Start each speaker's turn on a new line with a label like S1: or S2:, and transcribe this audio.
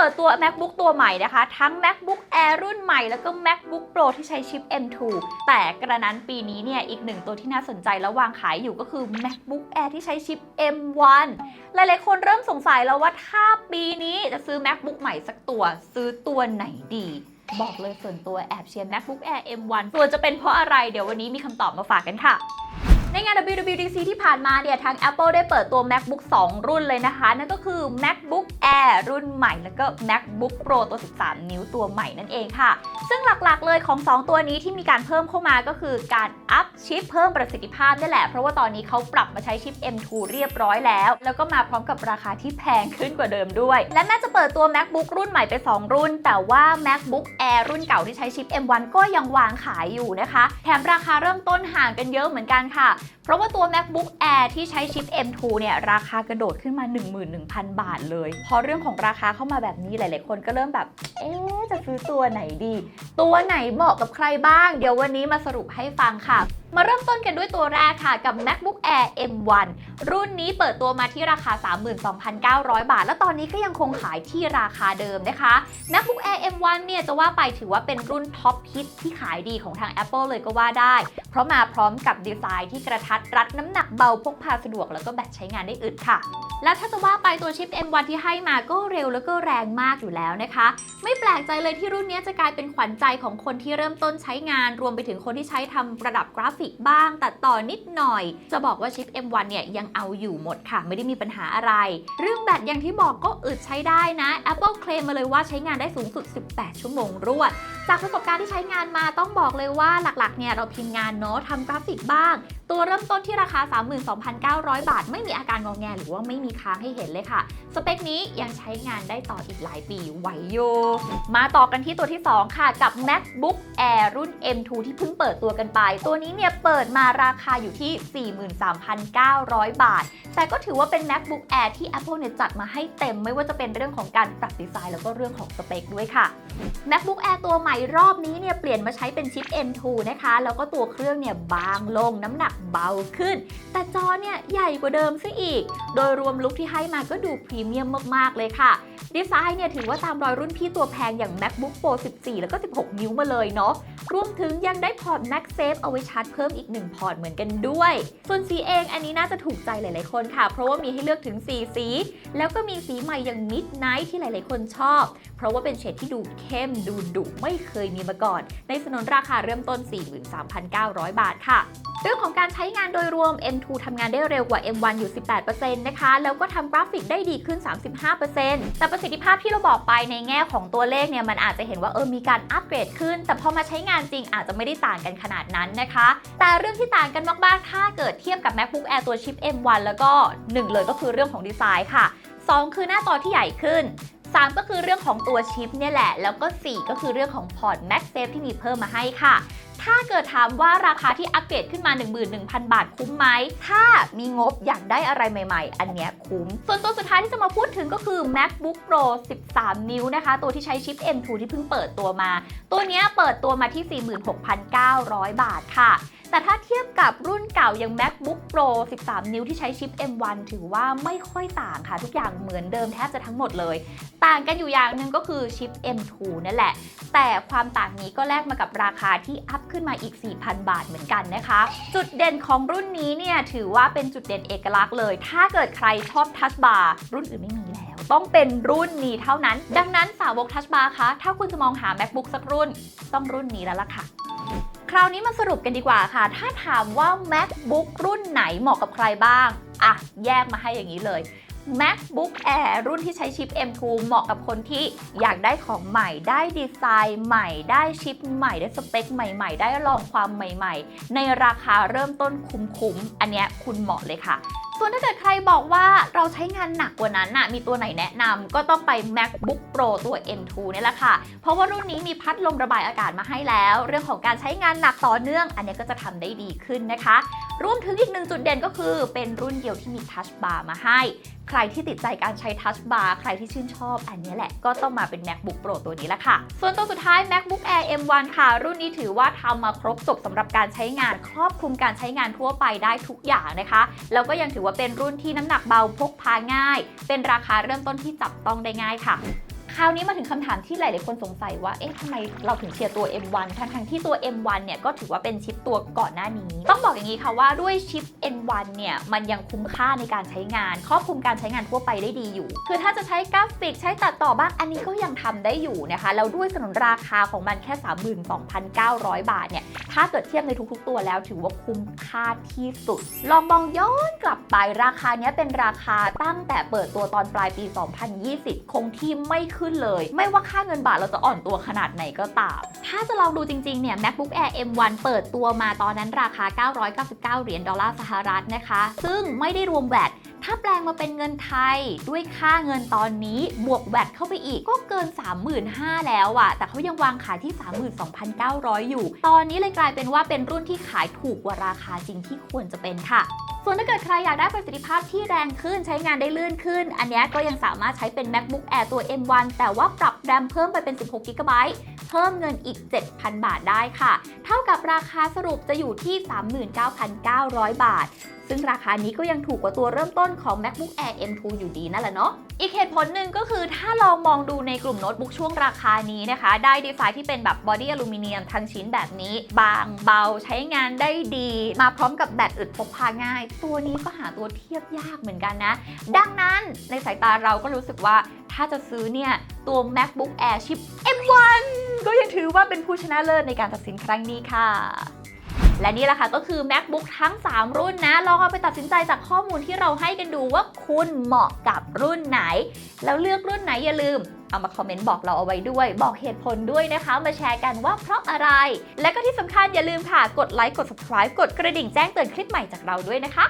S1: เปิดตัว MacBook ตัวใหม่นะคะ ทั้ง MacBook Air รุ่นใหม่แล้วก็ MacBook Pro ที่ใช้ชิป M2 แต่กระนั้นปีนี้เนี่ย อีกหนึ่งตัวที่น่าสนใจแล้ววางขายอยู่ก็คือ MacBook Air ที่ใช้ชิป M1 หลายๆคนเริ่มสงสัยแล้วว่าถ้าปีนี้จะซื้อ MacBook ใหม่สักตัว ซื้อตัวไหนดีบอกเลยส่วนตัวแอบเชียร์ MacBook Air M1 ส่วนจะเป็นเพราะอะไรเดี๋ยววันนี้มีคำตอบมาฝากกันค่ะ ในงาน WWDC ที่ผ่านมาเนี่ยทาง Apple ได้เปิดตัว MacBook 2 รุ่นเลยนะคะ นั่นก็คือ MacBook Air รุ่นใหม่แล้วก็ MacBook Pro ตัว 13 นิ้วตัวใหม่นั่นเองค่ะ ซึ่งหลักๆเลยของ 2 ตัวนี้ที่มีการเพิ่มเข้ามาก็คือการอัพชิปเพิ่มประสิทธิภาพนี่แหละ เพราะว่าตอนนี้เขาปรับมาใช้ชิป M2 เรียบร้อยแล้ว แล้วก็มาพร้อมกับราคาที่แพงขึ้นกว่าเดิมด้วย และแม้จะเปิดตัว MacBook รุ่นใหม่ไป 2 รุ่น แต่ว่า MacBook Air รุ่นเก่าที่ใช้ชิป M1 ก็ยังวางขายอยู่นะคะ แถมราคาเริ่มต้นห่างกันเยอะเหมือนกันค่ะเพราะว่าตัว MacBook Air ที่ใช้ชิป M2 เนี่ยราคากระโดดขึ้นมา 11,000 บาทเลย พอเรื่องของราคาเข้ามาแบบนี้หลาย ๆ คนก็เริ่มแบบ เอ๊จะซื้อตัวไหนดี ตัวไหนเหมาะกับใครบ้าง เดี๋ยววันนี้มาสรุปให้ฟังค่ะมาเริ่มต้นกันด้วยตัวแรกค่ะกับ MacBook Air M1 รุ่นนี้เปิดตัวมาที่ราคา 32,900 บาท และตอนนี้ก็ยังคงขายที่ราคาเดิมนะคะ MacBook Air M1 เนี่ยจะว่าไปถือว่าเป็นรุ่นท็อปฮิตที่ขายดีของทาง Apple เลยก็ว่าได้ เพราะมาพร้อมกับดีไซน์ที่กระทัดรัดน้ำหนักเบาพกพาสะดวกแล้วก็แบตใช้งานได้อึดค่ะและถ้าจะว่าไปตัวชิป M1 ที่ให้มาก็เร็วแล้วก็แรงมากอยู่แล้วนะคะ ไม่แปลกใจเลยที่รุ่นนี้จะกลายเป็นขวัญใจของคนที่เริ่มต้นใช้งาน รวมไปถึงคนที่ใช้ทำระดับกราฟกบ้าง ตัดต่อนิดหน่อย จะบอกว่าชิป M1 เนี่ยยังเอาอยู่หมดค่ะ ไม่ได้มีปัญหาอะไร เรื่องแบตอย่างที่บอกก็อึดใช้ได้นะ Apple เคลมมาเลยว่าใช้งานได้สูงสุด 18 ชั่วโมงรวด จากประสบการณ์ที่ใช้งานมาต้องบอกเลยว่าหลักๆเนี่ยเราพิมพ์งานเนาะทำกราฟิกบ้าง ตัวเริ่มต้นที่ราคา 32,900 บาท ไม่มีอาการงอแงหรือว่าไม่มีค้างให้เห็นเลยค่ะ สเปคนี้ยังใช้งานได้ต่ออีกหลายปีไหวโย มาต่อกันที่ตัวที่ 2 ค่ะ กับ MacBook Air รุ่น M2 ที่เพิ่งเปิดตัวกันไป ตัวนี้เนี่ยเปิดมาราคาอยู่ที่ 43,900 บาท แต่ก็ถือว่าเป็น MacBook Air ที่ Apple เนี่ยจัดมาให้เต็มไม่ว่าจะเป็นเรื่องของการปรับดีไซน์แล้วก็เรื่องของสเปคด้วยค่ะ MacBook Air ตัวใหม่รอบนี้เนี่ยเปลี่ยนมาใช้เป็นชิป M2 นะคะ แล้วก็ตัวเครื่องเนี่ยบางลงน้ำหนักเบาขึ้น แต่จอเนี่ยใหญ่กว่าเดิมซะอีก โดยรวมลุคที่ให้มาก็ดูพรีเมียมมากๆเลยค่ะดีไซน์เนี่ยถือว่าตามรอยรุ่นพี่ตัวแพงอย่าง MacBook Pro 14 แล้วก็ 16 นิ้วมาเลยเนาะ รวมถึงยังได้พอร์ต MagSafe เอาไว้ชาร์จเพิ่มอีก 1 พอร์ตเหมือนกันด้วย ส่วนสีเองอันนี้น่าจะถูกใจหลาย ๆ คนค่ะ เพราะว่ามีให้เลือกถึง 4 สี แล้วก็มีสีใหม่อย่าง Midnight ที่หลาย ๆ คนชอบ เพราะว่าเป็นเฉดที่ดูเข้มดูดุไม่เคยมีมาก่อน ในสนนราคาเริ่มต้น 43,900 บาทค่ะเรื่องของการใช้งานโดยรวม M2 ทำงานได้เร็วกว่า M1 อยู่ 18%นะคะ แล้วก็ทำกราฟิกได้ดีขึ้น 35%แต่ประสิทธิภาพที่เราบอกไปในแง่ของตัวเลขเนี่ย มันอาจจะเห็นว่าเออ มีการอัปเกรดขึ้น แต่พอมาใช้งานจริงอาจจะไม่ได้ต่างกันขนาดนั้นนะคะ แต่เรื่องที่ต่างกันมากๆ ถ้าเกิดเทียบกับ MacBook Air ตัวชิป M1 แล้วก็ 1 เลยก็คือเรื่องของดีไซน์ค่ะ 2 คือหน้าจอที่ใหญ่ขึ้น 3 ก็คือเรื่องของตัวชิปเนี่ยแหละ แล้วก็ 4 ก็คือเรื่องของพอร์ต MagSafe ที่มีเพิ่มมาให้ค่ะ ถ้าเกิดถามว่าราคาที่อัปเกรดขึ้นมา 11,000 บาทคุ้มไหม ถ้ามีงบอยากได้อะไรใหม่ๆ อันเนี้ยคุ้ม ส่วนตัวสุดท้ายที่จะมาพูดถึงก็คือ MacBook Pro 13 นิ้วนะคะ ตัวที่ใช้ชิป M2 ที่เพิ่งเปิดตัวมา ตัวเนี้ยเปิดตัวมาที่ 46,900 บาทค่ะแต่ถ้าเทียบกับรุ่นเก่าอย่าง MacBook Pro 13 นิ้วที่ใช้ชิป M1 ถือว่าไม่ค่อยต่างค่ะ ทุกอย่างเหมือนเดิมแทบจะทั้งหมดเลย ต่างกันอยู่อย่างหนึ่งก็คือชิป M2 นั่นแหละ แต่ความต่างนี้ก็แลกมากับราคาที่อัพขึ้นมาอีก 4,000 บาทเหมือนกันนะคะ จุดเด่นของรุ่นนี้เนี่ยถือว่าเป็นจุดเด่นเอกลักษณ์เลย ถ้าเกิดใครชอบทัชบาร์รุ่นอื่นไม่มีแล้ว ต้องเป็นรุ่นนี้เท่านั้น ดังนั้นสาวกทัชบาร์คะถ้าคุณจะมองหา MacBook สักรุ่น ต้องรุ่นนี้แล้วล่ะค่ะคราวนี้มาสรุปกันดีกว่าค่ะ ถ้าถามว่า MacBook รุ่นไหนเหมาะกับใครบ้าง อะ แยกมาให้อย่างนี้เลย MacBook Air รุ่นที่ใช้ชิป M2 เหมาะกับคนที่อยากได้ของใหม่ ได้ดีไซน์ใหม่ ได้ชิปใหม่ ได้สเปคใหม่ๆ ได้ลองความใหม่ๆ ในราคาเริ่มต้นคุ้มๆ อันนี้คุณเหมาะเลยค่ะส่วนถ้าเกิดใครบอกว่าเราใช้งานหนักกว่านั้นน่ะ มีตัวไหนแนะนำก็ต้องไป MacBook Pro ตัว M2 นี่แหละค่ะ เพราะว่ารุ่นนี้มีพัดลมระบายอากาศมาให้แล้ว เรื่องของการใช้งานหนักต่อเนื่อง อันนี้ก็จะทำได้ดีขึ้นนะคะ รวมถึงอีกหนึ่งจุดเด่นก็คือเป็นรุ่นเดียวที่มีทัชบาร์มาให้ ใครที่ติดใจการใช้ทัชบาร์ใครที่ชื่นชอบอันนี้แหละก็ต้องมาเป็น MacBook Pro ตัวนี้แหละค่ะ ส่วนตัวสุดท้าย MacBook Air M1 ค่ะ รุ่นนี้ถือว่าทำมาครบจบสำหรับการใช้งาน ครอบคลุมการใช้งานทั่วไปได้ทุกอย่างนะคะ แล้วก็ยังถือว่าเป็นรุ่นที่น้ำหนักเบาพกพาง่าย เป็นราคาเริ่มต้นที่จับต้องได้ง่ายค่ะ คราวนี้มาถึงคำถามที่หลาย ๆ คนสงสัยว่า เอ๊ะทำไมเราถึงเชียร์ตัว M1 ทั้งทั้งๆที่ตัว M1 เนี่ยก็ถือว่าเป็นชิปตัวก่อนหน้านี้ ต้องบอกอย่างนี้ค่ะว่าด้วยชิป N1 เนี่ยมันยังคุ้มค่าในการใช้งาน ครอบคลุมการใช้งานทั่วไปได้ดีอยู่ คือถ้าจะใช้กราฟิกใช้ตัดต่อบ้าง อันนี้ก็ยังทำได้อยู่นะคะ แล้วด้วยสนนราคาของมันแค่ 32,900 บาทเนี่ย ถ้าเกิดเทียบในทุก ๆ ตัวแล้วถือว่าคุ้มค่าที่สุด ลองมองย้อนกลับไปราคาเนี้ยเป็นราคาตั้งแต่เปิดตัวตอนปลายปี 2020 คงที่ไม่ขึ้นเลย ไม่ว่าค่าเงินบาทเราจะอ่อนตัวขนาดไหนก็ตาม ถ้าจะลองดูจริงๆเนี่ย MacBook Air M1 เปิดตัวมาตอนนั้นราคา 999 เหรียญดอลลาร์สหรัฐนะคะ ซึ่งไม่ได้รวมแวดถ้าแปลงมาเป็นเงินไทยด้วยค่าเงินตอนนี้บวกแวดเข้าไปอีกก็เกิน 35,000 แล้วอะแต่เขายังวางขายที่ 32,900 อยู่ ตอนนี้เลยกลายเป็นว่าเป็นรุ่นที่ขายถูกกว่าราคาจริงที่ควรจะเป็นค่ะ ส่วนถ้าเกิดใครอยากได้ประสิทธิภาพที่แรงขึ้นใช้งานได้ลื่นขึ้น อันนี้ก็ยังสามารถใช้เป็น MacBook Air ตัว M1 แต่ว่าปรับแรมเพิ่มไปเป็น 16 g b เพิ่มเงินอีก 7,000 บาทได้ค่ะ เท่ากับราคาสรุปจะอยู่ที่ 39,900 บาท ซึ่งราคานี้ก็ยังถูกกว่าตัวเริ่มต้นของ MacBook Air M2 อยู่ดีนั่นแหละเนาะ อีกเหตุผลหนึ่งก็คือถ้าลองมองดูในกลุ่มโน้ตบุ๊กช่วงราคานี้นะคะ ได้ดีไซน์ที่เป็นแบบบอดี้อลูมิเนียมทั้งชิ้นแบบนี้ บางเบาใช้งานได้ดี มาพร้อมกับแบตอึดพกพาง่าย ตัวนี้ก็หาตัวเทียบยากเหมือนกันนะ ดังนั้นในสายตาเราก็รู้สึกว่าถ้าจะซื้อเนี่ยตัว MacBook Air ชิป M1 ก็ยังถือว่าเป็นผู้ชนะเลิศในการตัดสินครั้งนี้ค่ะ และนี่แหละค่ะก็คือ MacBook ทั้ง 3 รุ่นนะ ลองเอาไปตัดสินใจจากข้อมูลที่เราให้กันดูว่าคุณเหมาะกับรุ่นไหน แล้วเลือกรุ่นไหนอย่าลืมเอามาคอมเมนต์บอกเราเอาไว้ด้วย บอกเหตุผลด้วยนะคะ มาแชร์กันว่าเพราะอะไร และก็ที่สำคัญอย่าลืมค่ะ กดไลค์ กด subscribe กดกระดิ่งแจ้งเตือนคลิปใหม่จากเราด้วยนะคะ